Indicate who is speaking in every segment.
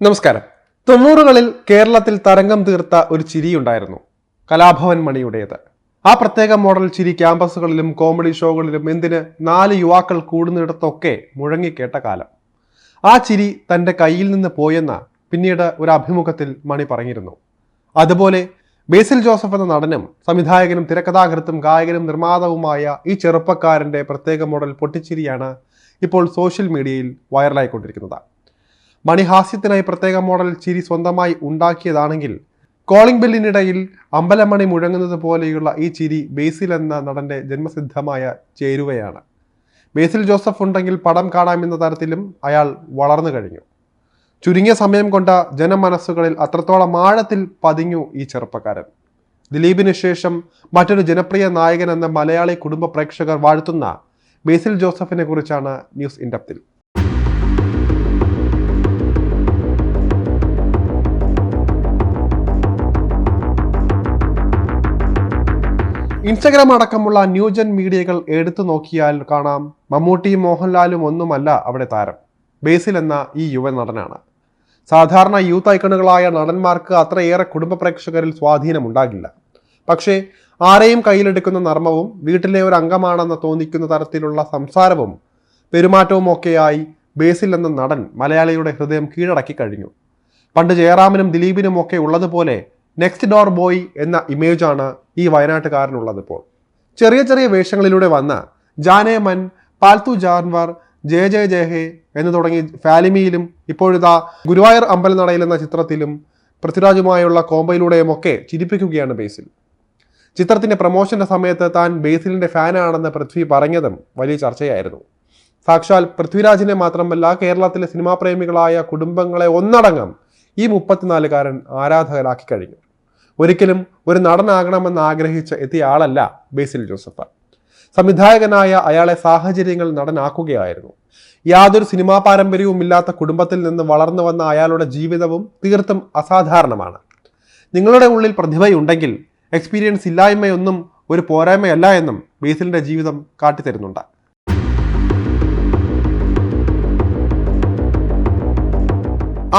Speaker 1: നമസ്കാരം. തൊണ്ണൂറുകളിൽ കേരളത്തിൽ തരംഗം തീർത്ത ഒരു ചിരിയുണ്ടായിരുന്നു. കലാഭവൻ മണിയുടേത്. ആ പ്രത്യേക മോഡൽ ചിരി ക്യാമ്പസുകളിലും കോമഡി ഷോകളിലും എന്തിന് നാല് യുവാക്കൾ കൂടുന്നിടത്തൊക്കെ മുഴങ്ങിക്കേട്ട കാലം. ആ ചിരി തന്റെ കയ്യിൽ നിന്ന് പോയെന്ന പിന്നീട് ഒരു അഭിമുഖത്തിൽ മണി പറഞ്ഞിരുന്നു. അതുപോലെ ബേസിൽ ജോസഫ് എന്ന നടനും സംവിധായകനും തിരക്കഥാകൃത്തും ഗായകനും നിർമ്മാതാവുമായ ഈ ചെറുപ്പക്കാരന്റെ പ്രത്യേക മോഡൽ പൊട്ടിച്ചിരിയാണ് ഇപ്പോൾ സോഷ്യൽ മീഡിയയിൽ വൈറലായിക്കൊണ്ടിരിക്കുന്നത്. മണിഹാസ്യത്തിനായി പ്രത്യേക മോഡൽ ചിരി സ്വന്തമായി ഉണ്ടാക്കിയതാണെങ്കിൽ കോളിംഗ് ബെല്ലിനിടയിൽ അമ്പലമണി മുഴങ്ങുന്നത് പോലെയുള്ള ഈ ചിരി ബേസിൽ എന്ന നടന്റെ ജന്മസിദ്ധമായ ചേരുവയാണ്. ബേസിൽ ജോസഫ് ഉണ്ടെങ്കിൽ പടം കാണാമെന്ന തരത്തിലും അയാൾ വളർന്നു കഴിഞ്ഞു. ചുരുങ്ങിയ സമയം കൊണ്ട ജനമനസ്സുകളിൽ അത്രത്തോളം ആഴത്തിൽ പതിഞ്ഞു ഈ ചെറുപ്പക്കാരൻ. ദിലീപിന് ശേഷം മറ്റൊരു ജനപ്രിയ നായകൻ എന്ന മലയാളി കുടുംബ പ്രേക്ഷകർ വാഴ്ത്തുന്ന ബേസിൽ ജോസഫിനെ കുറിച്ചാണ് ന്യൂസ് ഇൻഡപ്തിൽ ഇൻസ്റ്റഗ്രാം അടക്കമുള്ള ന്യൂജൻ മീഡിയകൾ എടുത്തു നോക്കിയാൽ കാണാം. മമ്മൂട്ടിയും മോഹൻലാലും ഒന്നുമല്ല അവിടെ താരം. ബേസിൽ എന്ന ഈ യുവ നടനാണ്. സാധാരണ യൂത്ത് ഐക്കണുകളായ നടന്മാർക്ക് അത്രയേറെ കുടുംബ പ്രേക്ഷകരിൽ സ്വാധീനമുണ്ടാകില്ല. പക്ഷേ ആരെയും കയ്യിലെടുക്കുന്ന നർമ്മവും വീട്ടിലെ ഒരു അംഗമാണെന്ന് തോന്നിക്കുന്ന തരത്തിലുള്ള സംസാരവും പെരുമാറ്റവും ഒക്കെയായി ബേസിൽ എന്ന നടൻ മലയാളിയുടെ ഹൃദയം കീഴടക്കി കഴിഞ്ഞു. പണ്ട് ജയറാമിനും ദിലീപിനും ഒക്കെ ഉള്ളതുപോലെ നെക്സ്റ്റ് ഡോർ ബോയ് എന്ന ഇമേജാണ് ഈ വയനാട്ടുകാരനുള്ളത് ഇപ്പോൾ. ചെറിയ ചെറിയ വേഷങ്ങളിലൂടെ വന്ന ജാനേ മൻ പാൽത്തു ജാൻവർ ജയ ജയ ജയഹേ എന്ന് തുടങ്ങി ഫാലിമിയിലും ഇപ്പോഴിതാ ഗുരുവായൂർ അമ്പലനടയിൽ എന്ന ചിത്രത്തിലും പൃഥ്വിരാജുമായുള്ള കോമ്പയിലൂടെയുമൊക്കെ ചിരിപ്പിക്കുകയാണ് ബേസിൽ. ചിത്രത്തിന്റെ പ്രമോഷന്റെ സമയത്ത് താൻ ബേസിലിന്റെ ഫാനാണെന്ന് പൃഥ്വി പറഞ്ഞതും വലിയ ചർച്ചയായിരുന്നു. സാക്ഷാൽ പൃഥ്വിരാജിനെ മാത്രമല്ല കേരളത്തിലെ സിനിമാ പ്രേമികളായ കുടുംബങ്ങളെ ഒന്നടങ്കം ഈ മുപ്പത്തിനാലുകാരൻ ആരാധകരാക്കി കഴിഞ്ഞു. ഒരിക്കലും ഒരു നടനാകണമെന്ന് ആഗ്രഹിച്ച് എത്തിയ ആളല്ല ബേസിൽ ജോസഫ്. സംവിധായകനായ അയാളെ സാഹചര്യങ്ങൾ നടനാക്കുകയായിരുന്നു. യാതൊരു സിനിമാ പാരമ്പര്യവും ഇല്ലാത്ത കുടുംബത്തിൽ നിന്ന് വളർന്നു വന്ന അയാളുടെ ജീവിതവും തീർത്തും അസാധാരണമാണ്. നിങ്ങളുടെ ഉള്ളിൽ പ്രതിഭയുണ്ടെങ്കിൽ എക്സ്പീരിയൻസ് ഇല്ലായ്മയൊന്നും ഒരു പോരായ്മയല്ല എന്നും ബേസിലിന്റെ ജീവിതം കാട്ടിത്തരുന്നുണ്ട്.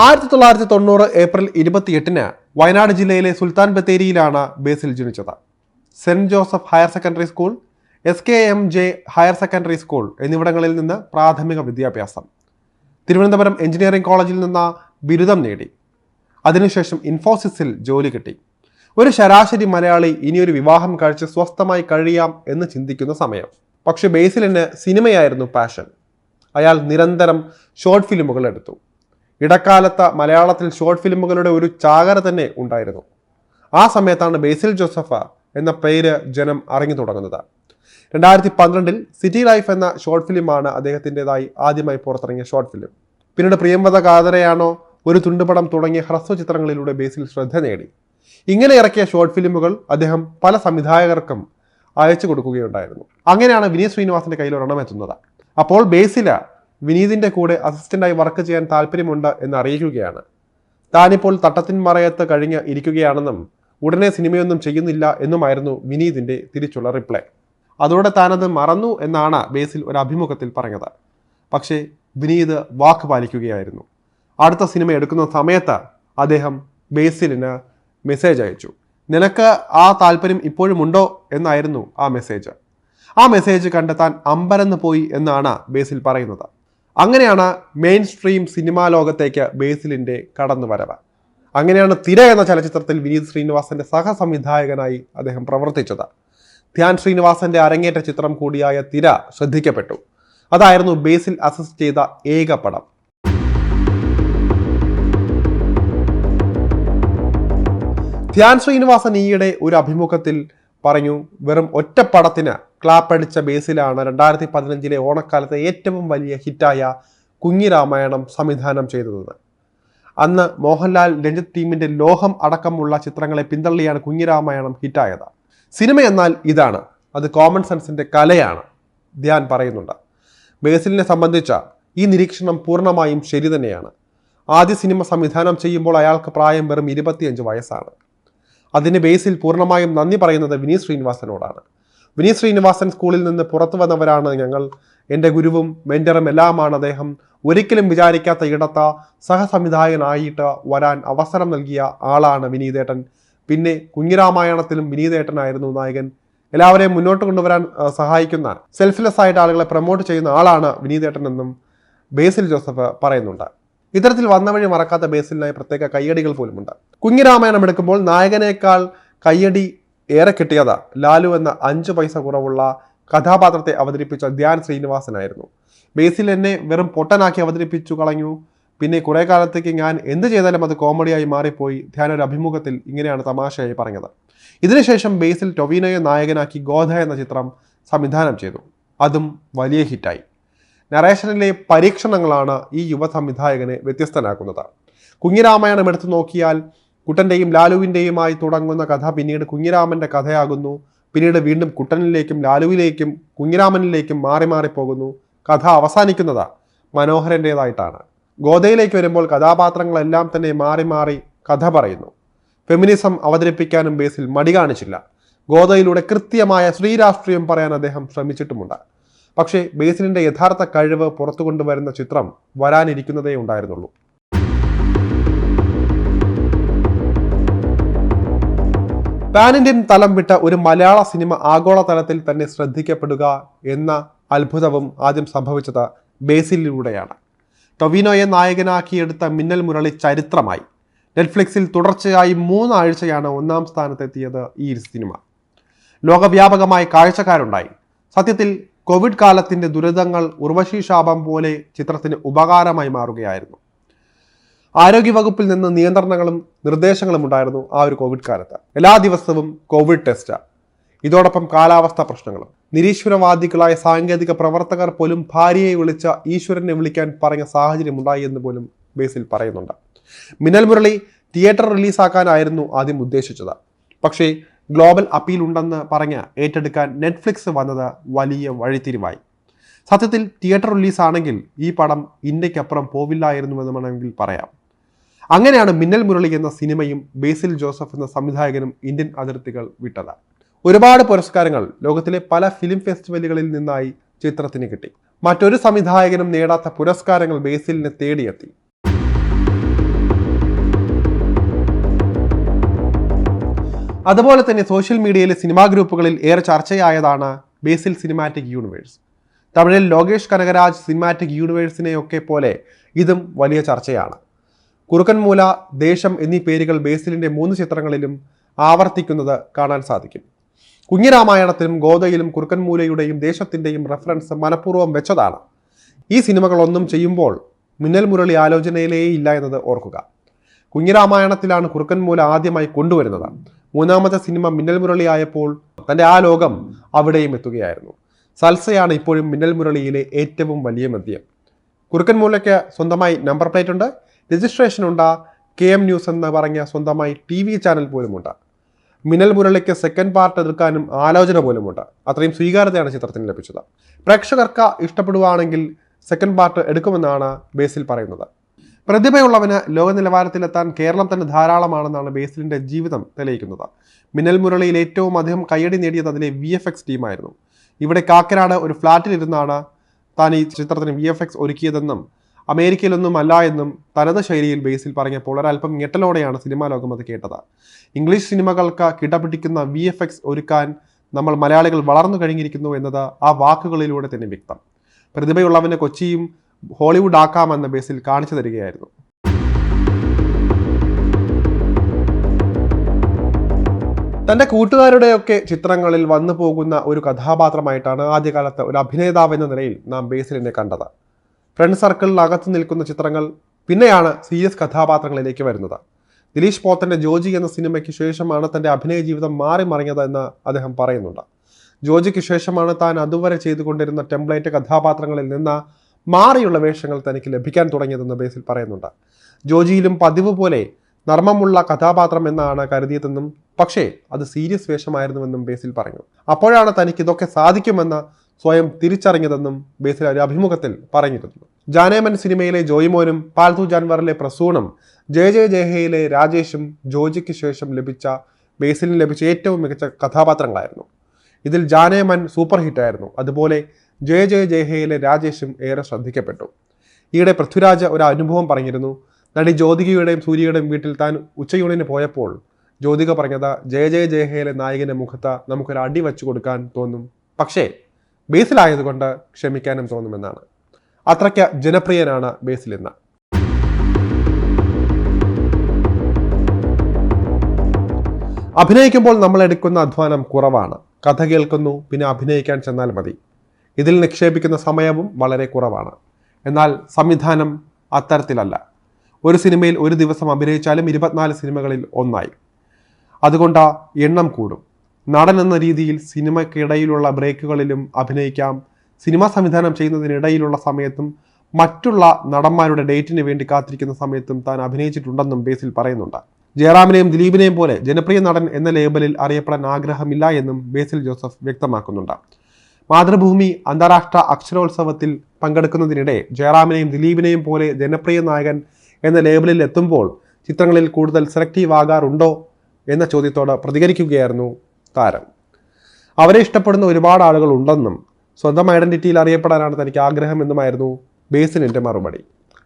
Speaker 1: ആയിരത്തി തൊള്ളായിരത്തി തൊണ്ണൂറ് ഏപ്രിൽ ഇരുപത്തിയെട്ടിന് വയനാട് ജില്ലയിലെ സുൽത്താൻ ബത്തേരിയിലാണ് ബേസിൽ ജനിച്ചത്. Saint Joseph higher secondary school S K M J higher secondary school എന്നിവിടങ്ങളിൽ നിന്ന് പ്രാഥമിക വിദ്യാഭ്യാസം. തിരുവനന്തപുരം എഞ്ചിനീയറിംഗ് കോളേജിൽ നിന്ന് ബിരുദം നേടി. അതിനുശേഷം ഇൻഫോസിസിൽ ജോലി കിട്ടി. ഒരു ശരാശരി മലയാളി ഇനിയൊരു വിവാഹം കഴിച്ച് സ്വസ്ഥമായി കഴിയാം എന്ന് ചിന്തിക്കുന്ന സമയം. പക്ഷെ ബേസിലിന് സിനിമയായിരുന്നു പാഷൻ. അയാൾ നിരന്തരം ഷോർട്ട് ഫിലിമുകൾ എടുത്തു. ഇടക്കാലത്ത് മലയാളത്തിൽ ഷോർട്ട് ഫിലിമുകളുടെ ഒരു ചാകര തന്നെ ഉണ്ടായിരുന്നു. ആ സമയത്താണ് ബേസിൽ ജോസഫ എന്ന പേര് ജനം അറിഞ്ഞു തുടങ്ങുന്നത്. രണ്ടായിരത്തി പന്ത്രണ്ടിൽ സിറ്റി ലൈഫ് എന്ന ഷോർട്ട് ഫിലിമാണ് അദ്ദേഹത്തിന്റെതായി ആദ്യമായി പുറത്തിറങ്ങിയ ഷോർട്ട് ഫിലിം പിന്നീട് പ്രിയംവത കാതരയാണോ ഒരു തുണ്ടുപടം തുടങ്ങിയ ഹ്രസ്വ ചിത്രങ്ങളിലൂടെ ബേസിൽ ശ്രദ്ധ നേടി. ഇങ്ങനെ ഇറക്കിയ ഷോർട്ട് ഫിലിമുകൾ അദ്ദേഹം പല സംവിധായകർക്കും അയച്ചു കൊടുക്കുകയുണ്ടായിരുന്നു. അങ്ങനെയാണ് വിനീത് ശ്രീനിവാസിന്റെ കയ്യിൽ ഒരെണ്ണം എത്തുന്നത്. അപ്പോൾ ബേസില വിനീതിന്റെ കൂടെ അസിസ്റ്റന്റായി വർക്ക് ചെയ്യാൻ താല്പര്യമുണ്ട് എന്ന് അറിയിക്കുകയാണ്. താനിപ്പോൾ തട്ടത്തിൻ മറയത്ത് കഴിഞ്ഞ് ഇരിക്കുകയാണെന്നും ഉടനെ സിനിമയൊന്നും ചെയ്യുന്നില്ല എന്നുമായിരുന്നു വിനീതിന്റെ തിരിച്ചുള്ള റിപ്ലൈ. അതോടെ താനത് മറന്നു എന്നാണ് ബേസിൽ ഒരു അഭിമുഖത്തിൽ പറഞ്ഞത്. പക്ഷേ വിനീത് വാക്ക് പാലിക്കുകയായിരുന്നു. അടുത്ത സിനിമ എടുക്കുന്ന സമയത്ത് അദ്ദേഹം ബേസിലിന് മെസ്സേജ് അയച്ചു. നിനക്ക് ആ താല്പര്യം ഇപ്പോഴുമുണ്ടോ എന്നായിരുന്നു ആ മെസ്സേജ് ആ മെസ്സേജ് കണ്ടെത്താൻ അമ്പരന്ന് പോയി എന്നാണ് ബേസിൽ പറയുന്നത്. അങ്ങനെയാണ് മെയിൻ സ്ട്രീം സിനിമാ ലോകത്തേക്ക് ബേസിലിന്റെ കടന്നുവരവ്. അങ്ങനെയാണ് തിര എന്ന ചലച്ചിത്രത്തിൽ വിനീത് ശ്രീനിവാസന്റെ സഹസംവിധായകനായി അദ്ദേഹം പ്രവർത്തിച്ചത്. ധ്യാൻ ശ്രീനിവാസന്റെ അരങ്ങേറ്റ ചിത്രം കൂടിയായ തിര ശ്രദ്ധിക്കപ്പെട്ടു. അതായിരുന്നു ബേസിൽ അസിസ്റ്റ് ചെയ്ത ഏക പടം. ധ്യാൻ ശ്രീനിവാസൻ ഈയിടെ ഒരു അഭിമുഖത്തിൽ പറഞ്ഞു വെറും ഒറ്റ പടത്തിന് ക്ലാപ്പടിച്ച ബേസിലാണ് രണ്ടായിരത്തി പതിനഞ്ചിലെ ഓണക്കാലത്തെ ഏറ്റവും വലിയ ഹിറ്റായ കുഞ്ഞിരാമായണം സംവിധാനം ചെയ്തത്. അന്ന് മോഹൻലാൽ രഞ്ജിത്ത് ടീമിന്റെ ലോഹം അടക്കമുള്ള ചിത്രങ്ങളെ പിന്തള്ളിയാണ് കുഞ്ഞിരാമായണം ഹിറ്റായത്. സിനിമ എന്നാൽ ഇതാണ്. അത് കോമൺ സെൻസിന്റെ കലയാണ്. ധ്യാൻ പറയുന്നുണ്ട്. ബേസിലിനെ സംബന്ധിച്ച ഈ നിരീക്ഷണം പൂർണമായും ശരി തന്നെയാണ്. ആദ്യ സിനിമ സംവിധാനം ചെയ്യുമ്പോൾ അയാൾക്ക് പ്രായം വെറും ഇരുപത്തിയഞ്ച് വയസ്സാണ്. അതിന് ബേസിൽ പൂർണമായും നന്ദി പറയുന്നത് വിനീത് ശ്രീനിവാസനോടാണ്. വിനീത് ശ്രീനിവാസൻ സ്കൂളിൽ നിന്ന് പുറത്തു വന്നവരാണ് ഞങ്ങൾ. എന്റെ ഗുരുവും മെന്ററും എല്ലാമാണ് അദ്ദേഹം. ഒരിക്കലും വിചാരിക്കാത്ത ഇടത്ത സഹസംവിധായകനായിട്ട് വരാൻ അവസരം നൽകിയ ആളാണ് വിനീതേട്ടൻ. പിന്നെ കുഞ്ഞിരാമായണത്തിലും വിനീതേട്ടനായിരുന്നു നായകൻ. എല്ലാവരെയും മുന്നോട്ട് കൊണ്ടുവരാൻ സഹായിക്കുന്ന സെൽഫ്ലെസ് ആയിട്ട് ആളുകളെ പ്രൊമോട്ട് ചെയ്യുന്ന ആളാണ് വിനീതേട്ടൻ എന്നും ബേസിൽ ജോസഫ് പറയുന്നുണ്ട്. ഇത്തരത്തിൽ വന്ന വഴി മറക്കാത്ത ബേസിലിനായി പ്രത്യേക കയ്യടികൾ പോലുമുണ്ട്. കുഞ്ഞിരാമായണം എടുക്കുമ്പോൾ നായകനേക്കാൾ കയ്യടി ഏറെ കിട്ടിയത്. ലാലു എന്ന അഞ്ച് പൈസ കുറവുള്ള കഥാപാത്രത്തെ അവതരിപ്പിച്ച ധ്യാൻ ശ്രീനിവാസനായിരുന്നു. ബേസിൽ എന്നെ വെറും പൊട്ടനാക്കി അവതരിപ്പിച്ചു കളഞ്ഞു. പിന്നെ കുറെ കാലത്തേക്ക് ഞാൻ എന്ത് ചെയ്താലും അത് കോമഡിയായി മാറിപ്പോയി. ധ്യാൻ ഒരു അഭിമുഖത്തിൽ ഇങ്ങനെയാണ് തമാശയായി പറഞ്ഞത്. ഇതിനുശേഷം ബേസിൽ ടൊവിനോയെ നായകനാക്കി ഗോധ എന്ന ചിത്രം സംവിധാനം ചെയ്തു. അതും വലിയ ഹിറ്റായി. നറേഷനിലെ പരീക്ഷണങ്ങളാണ് ഈ യുവ സംവിധായകനെ വ്യത്യസ്തനാക്കുന്നത്. കുഞ്ഞിരാമായണം എടുത്തു നോക്കിയാൽ കുട്ടന്റെയും ലാലുവിന്റെയുമായി തുടങ്ങുന്ന കഥ പിന്നീട് കുഞ്ഞിരാമന്റെ കഥയാകുന്നു. പിന്നീട് വീണ്ടും കുട്ടനിലേക്കും ലാലുവിലേക്കും കുഞ്ഞിരാമനിലേക്കും മാറി മാറി പോകുന്നു. കഥ അവസാനിക്കുന്നത്. മനോഹരന്റേതായിട്ടാണ് ഗോതയിലേക്ക് വരുമ്പോൾ കഥാപാത്രങ്ങളെല്ലാം തന്നെ മാറി മാറി കഥ പറയുന്നു. ഫെമിനിസം അവതരിപ്പിക്കാനും ബേസിൽ മടി കാണിച്ചില്ല. ഗോതയിലൂടെ കൃത്യമായ സ്ത്രീരാഷ്ട്രീയം പറയാൻ അദ്ദേഹം ശ്രമിച്ചിട്ടുമുണ്ട്. പക്ഷേ ബേസിലിന്റെ യഥാർത്ഥ കഴിവ് പുറത്തു കൊണ്ടുവരുന്ന ചിത്രം വരാനിരിക്കുന്നതേ ഉണ്ടായിരുന്നുള്ളൂ. പാൻ ഇന്ത്യൻ തലം വിട്ട ഒരു മലയാള സിനിമ ആഗോളതലത്തിൽ തന്നെ ശ്രദ്ധിക്കപ്പെടുക എന്ന അത്ഭുതവും ആദ്യം സംഭവിച്ചത് ബേസിലിലൂടെയാണ്. ടൊവിനോയെ നായകനാക്കിയെടുത്ത മിന്നൽ മുരളി ചരിത്രമായി. നെറ്റ്ഫ്ലിക്സിൽ തുടർച്ചയായി മൂന്നാഴ്ചയാണ് ഒന്നാം സ്ഥാനത്തെത്തിയത് ഈ സിനിമ. ലോകവ്യാപകമായി കാഴ്ചക്കാരുണ്ടായി. സത്യത്തിൽ കോവിഡ് കാലത്തിന്റെ ദുരിതങ്ങൾ ഉർവശി ശാപം പോലെ ചിത്രത്തിന് ഉപകാരമായി മാറുകയായിരുന്നു. ആരോഗ്യവകുപ്പിൽ നിന്ന് നിയന്ത്രണങ്ങളും നിർദ്ദേശങ്ങളും ഉണ്ടായിരുന്നു ആ ഒരു കോവിഡ് കാലത്ത്. എല്ലാ ദിവസവും കോവിഡ് ടെസ്റ്റ് ഇതോടൊപ്പം കാലാവസ്ഥാ പ്രശ്നങ്ങളും. നിരീശ്വരവാദികളായ സാങ്കേതിക പ്രവർത്തകർ പോലും ഭാര്യയെ വിളിച്ച ഈശ്വരനെ വിളിക്കാൻ പറഞ്ഞ സാഹചര്യം ഉണ്ടായി എന്ന് പോലും ബേസിൽ പറയുന്നുണ്ട്. മിന്നൽ മുരളി തിയേറ്റർ റിലീസാക്കാനായിരുന്നു ആദ്യം ഉദ്ദേശിച്ചത്. പക്ഷേ ഗ്ലോബൽ അപ്പീൽ ഉണ്ടെന്ന് പറഞ്ഞ് ഏറ്റെടുക്കാൻ നെറ്റ്ഫ്ലിക്സ് വന്നത് വലിയ വഴിത്തിരിവായി. സത്യത്തിൽ തിയേറ്റർ റിലീസാണെങ്കിൽ ഈ പടം ഇന്ത്യക്കപ്പുറം പോവില്ലായിരുന്നുവെന്ന് വേണമെങ്കിൽ പറയാം. അങ്ങനെയാണ് മിന്നൽ മുരളി എന്ന സിനിമയും ബേസിൽ ജോസഫ് എന്ന സംവിധായകനും ഇന്ത്യൻ അതിർത്തികൾ വിട്ടത്. ഒരുപാട് പുരസ്കാരങ്ങൾ ലോകത്തിലെ പല ഫിലിം ഫെസ്റ്റിവലുകളിൽ നിന്നായി ചിത്രത്തിന് കിട്ടി. മറ്റൊരു സംവിധായകനും നേടാത്ത പുരസ്കാരങ്ങൾ ബേസിലിനെ തേടിയെത്തി. അതുപോലെ തന്നെ സോഷ്യൽ മീഡിയയിലെ സിനിമാ ഗ്രൂപ്പുകളിൽ ഏറെ ചർച്ചയായതാണ് ബേസിൽ സിനിമാറ്റിക് യൂണിവേഴ്സ് തമിഴിൽ ലോകേഷ് കനകരാജ് സിനിമാറ്റിക് യൂണിവേഴ്സിനെയൊക്കെ പോലെ ഇതും വലിയ ചർച്ചയാണ്. കുറുക്കൻമൂല ദേശം എന്നീ പേരുകൾ ബേസിലിന്റെ മൂന്ന് ചിത്രങ്ങളിലും ആവർത്തിക്കുന്നത് കാണാൻ സാധിക്കും. കുഞ്ഞിരാമായണത്തിലും ഗോതയിലും കുറുക്കൻമൂലയുടെയും ദേശത്തിന്റെയും റെഫറൻസ് മനഃപൂർവം വെച്ചതാണ്. ഈ സിനിമകളൊന്നും ചെയ്യുമ്പോൾ മിന്നൽ മുരളി ആലോചനയിലേ ഇല്ല എന്നത് ഓർക്കുക. കുഞ്ഞിരാമായണത്തിലാണ് കുറുക്കൻമൂല ആദ്യമായി കൊണ്ടുവരുന്നത്. മൂന്നാമത്തെ സിനിമ മിന്നൽ മുരളി ആയപ്പോൾ തന്റെ ആ ലോകം അവിടെയും എത്തുകയായിരുന്നു. സൽസയാണ് ഇപ്പോഴും മിന്നൽ മുരളിയിലെ ഏറ്റവും വലിയ മദ്യം. കുറുക്കൻമൂലയ്ക്ക് സ്വന്തമായി നമ്പർ പ്ലേറ്റ് ഉണ്ട്. രജിസ്ട്രേഷൻ ഉണ്ട് കെ എം ന്യൂസ് എന്ന് പറഞ്ഞ സ്വന്തമായി ടി വി ചാനൽ പോലുമുണ്ട്. മിനൽ മുരളിക്ക് സെക്കൻഡ് പാർട്ട് എടുക്കാനും ആലോചന പോലുമുണ്ട്. അത്രയും സ്വീകാര്യതയാണ് ചിത്രത്തിന് ലഭിച്ചത്. പ്രേക്ഷകർക്ക് ഇഷ്ടപ്പെടുവാണെങ്കിൽ സെക്കൻഡ് പാർട്ട് എടുക്കുമെന്നാണ് ബേസിൽ പറയുന്നത്. പ്രതിഭയുള്ളവന് ലോക നിലവാരത്തിലെത്താൻ കേരളം തന്നെ ധാരാളമാണെന്നാണ് ബേസിലിന്റെ ജീവിതം തെളിയിക്കുന്നത്. മിനൽ മുരളിയിൽ ഏറ്റവും അധികം കയ്യടി നേടിയത് അതിലെ വി എഫ് എക്സ് ടീമായിരുന്നു. ഇവിടെ കാക്കനാട് ഒരു ഫ്ലാറ്റിലിരുന്നാണ് താൻ ഈ ചിത്രത്തിന് വി എഫ് എക്സ് ഒരുക്കിയതെന്നും അമേരിക്കയിലൊന്നും അല്ല എന്നും തനത് ശൈലിയിൽ ബേസിൽ പറഞ്ഞപ്പോൾ ഒരൽപ്പം ഞെട്ടലോടെയാണ് സിനിമാ ലോകം അത് കേട്ടത്. ഇംഗ്ലീഷ് സിനിമകൾക്ക് കിടപിടിക്കുന്ന വി എഫ് എക്സ് ഒരുക്കാൻ നമ്മൾ മലയാളികൾ വളർന്നു കഴിഞ്ഞിരിക്കുന്നു എന്നത് ആ വാക്കുകളിലൂടെ തന്നെ വ്യക്തം. പ്രതിഭയുള്ളവനെ കൊച്ചിയും ഹോളിവുഡ് ആക്കാമെന്ന ബേസിൽ കാണിച്ചു തരികയായിരുന്നു. തന്റെ കൂട്ടുകാരുടെയൊക്കെ ചിത്രങ്ങളിൽ വന്നു പോകുന്ന ഒരു കഥാപാത്രമായിട്ടാണ് ആദ്യകാലത്ത് ഒരു അഭിനേതാവ് എന്ന നിലയിൽ നാം ബേസിലിനെ കണ്ടത്. ഫ്രണ്ട് സർക്കിളിനകത്ത് നിൽക്കുന്ന ചിത്രങ്ങൾ പിന്നെയാണ് സീരിയസ് കഥാപാത്രങ്ങളിലേക്ക് വരുന്നത്. ദിലീഷ് പോത്തന്റെ ജോജി എന്ന സിനിമയ്ക്ക് ശേഷമാണ് തന്റെ അഭിനയ ജീവിതം മാറി എന്ന് അദ്ദേഹം പറയുന്നുണ്ട്. ജോജിക്ക് ശേഷമാണ് താൻ അതുവരെ ചെയ്തുകൊണ്ടിരുന്ന ടെംപ്ലേറ്റ് കഥാപാത്രങ്ങളിൽ നിന്ന് മാറിയുള്ള വേഷങ്ങൾ തനിക്ക് ലഭിക്കാൻ തുടങ്ങിയതെന്ന് ബേസിൽ പറയുന്നുണ്ട്. ജോജിയിലും പതിവ് പോലെ നർമ്മമുള്ള കഥാപാത്രം എന്നാണ് കരുതിയതെന്നും പക്ഷേ അത് സീരിയസ് വേഷമായിരുന്നുവെന്നും ബേസിൽ പറഞ്ഞു അപ്പോഴാണ് തനിക്ക് ഇതൊക്കെ സാധിക്കുമെന്ന് സ്വയം തിരിച്ചറിഞ്ഞതെന്നും ബേസിൽ ഒരു അഭിമുഖത്തിൽ പറഞ്ഞിരുന്നു. ജാനേമൻ സിനിമയിലെ ജോയിമോനും പാൽതു ജാൻവറിലെ പ്രസൂണും ജയ ജയ ജയഹയിലെ രാജേഷും ജോജിക്ക് ശേഷം ലഭിച്ച ബേസിലിന് ലഭിച്ച ഏറ്റവും മികച്ച കഥാപാത്രങ്ങളായിരുന്നു. ഇതിൽ ജാനേമൻ സൂപ്പർ ഹിറ്റായിരുന്നു. അതുപോലെ ജയ ജയ ജയഹയിലെ രാജേഷും ഏറെ ശ്രദ്ധിക്കപ്പെട്ടു. ഈയിടെ പൃഥ്വിരാജ് ഒരു അനുഭവം പറഞ്ഞിരുന്നു. നടി ജ്യോതികയുടെയും സൂര്യയുടെയും വീട്ടിൽ താൻ ഉച്ചയൂണിന് പോയപ്പോൾ ജ്യോതിക പറഞ്ഞത് ജയ ജയ ജയഹയിലെ നായകന്റെ മുഖത്ത് നമുക്കൊരു അടി വെച്ചു കൊടുക്കാൻ തോന്നും. പക്ഷേ ബേസിലായതുകൊണ്ട് ക്ഷമിക്കാനും തോന്നുമെന്നാണ്. അത്രയ്ക്ക് ജനപ്രിയനാണ് ബേസിൽ ഇന്ന്. അഭിനയിക്കുമ്പോൾ നമ്മൾ എടുക്കുന്ന അധ്വാനം കുറവാണ്. കഥ കേൾക്കുന്നു പിന്നെ അഭിനയിക്കാൻ ചെന്നാൽ മതി. ഇതിൽ നിക്ഷേപിക്കുന്ന സമയവും വളരെ കുറവാണ്. എന്നാൽ സംവിധാനം അത്തരത്തിലല്ല. ഒരു സിനിമയിൽ ഒരു ദിവസം അഭിനയിച്ചാലും ഇരുപത്തിനാല് സിനിമകളിൽ ഒന്നായി. അതുകൊണ്ട് എണ്ണം കൂടും. നടൻ എന്ന രീതിയിൽ സിനിമയ്ക്കിടയിലുള്ള ബ്രേക്കുകളിലും അഭിനയിക്കാം. സിനിമ സംവിധാനം ചെയ്യുന്നതിനിടയിലുള്ള സമയത്തും മറ്റുള്ള നടന്മാരുടെ ഡേറ്റിന് വേണ്ടി കാത്തിരിക്കുന്ന സമയത്തും താൻ അഭിനയിച്ചിട്ടുണ്ടെന്നും ബേസിൽ പറയുന്നുണ്ട്. ജയറാമിനെയും ദിലീപിനെയും പോലെ ജനപ്രിയ നടൻ എന്ന ലേബലിൽ അറിയപ്പെടാൻ ആഗ്രഹമില്ല എന്നും ബേസിൽ ജോസഫ് വ്യക്തമാക്കുന്നുണ്ട്. മാതൃഭൂമി അന്താരാഷ്ട്ര അക്ഷരോത്സവത്തിൽ പങ്കെടുക്കുന്നതിനിടെ ജയറാമിനെയും ദിലീപിനെയും പോലെ ജനപ്രിയ നായകൻ എന്ന ലേബലിൽ എത്തുമ്പോൾ ചിത്രങ്ങളിൽ കൂടുതൽ സെലക്റ്റീവ് ആകാറുണ്ടോ എന്ന ചോദ്യത്തോട് പ്രതികരിക്കുകയായിരുന്നു താരം അവരെ ഇഷ്ടപ്പെടുന്ന ഒരുപാട് ആളുകൾ ഉണ്ടെന്നും സ്വന്തം ഐഡന്റിറ്റിയിൽ അറിയപ്പെടാനാണ് തനിക്ക് ആഗ്രഹം എന്നുമായിരുന്നു ബേസിലിന്റെ മറുപടി.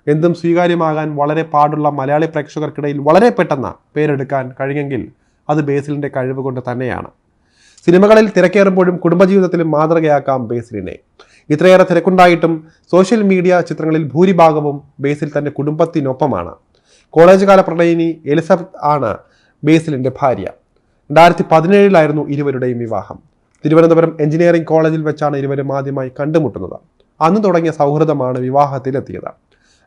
Speaker 1: എന്തും സ്വീകാര്യമാകാൻ വളരെ പാടുള്ള മലയാളി പ്രേക്ഷകർക്കിടയിൽ വളരെ പെട്ടെന്ന് പേരെടുക്കാൻ കഴിയെങ്കിൽ അത് ബേസിലിന്റെ കഴിവ് കൊണ്ട് തന്നെയാണ്. സിനിമകളിൽ തിരക്കേറുമ്പോഴും കുടുംബജീവിതത്തിലും മാതൃകയാക്കാം ബേസിലിനെ. ഇത്രയേറെ തിരക്കുണ്ടായിട്ടും സോഷ്യൽ മീഡിയ ചിത്രങ്ങളിൽ ഭൂരിഭാഗവും ബേസിൽ തന്റെ കുടുംബത്തിനൊപ്പമാണ്. കോളേജ് കാല പ്രണയിനി എലിസബത്ത് ആണ് ബേസിലിന്റെ ഭാര്യ. രണ്ടായിരത്തി പതിനേഴിലായിരുന്നു ഇരുവരുടെയും വിവാഹം. തിരുവനന്തപുരം എഞ്ചിനീയറിംഗ് കോളേജിൽ വെച്ചാണ് ഇരുവരും ആദ്യമായി കണ്ടുമുട്ടുന്നത്. അന്ന് തുടങ്ങിയ സൗഹൃദമാണ് വിവാഹത്തിലെത്തിയത്.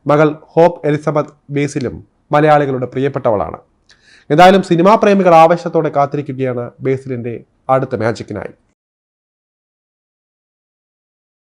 Speaker 1: മകൾ ഹോപ്പ് എലിസബത്ത് ബേസിലും മലയാളികളുടെ പ്രിയപ്പെട്ടവളാണ്. ഏതായാലും സിനിമാ പ്രേമികൾ ആവേശത്തോടെ കാത്തിരിക്കുകയാണ് ബേസിലിന്റെ അടുത്ത മാജിക്കിനായി.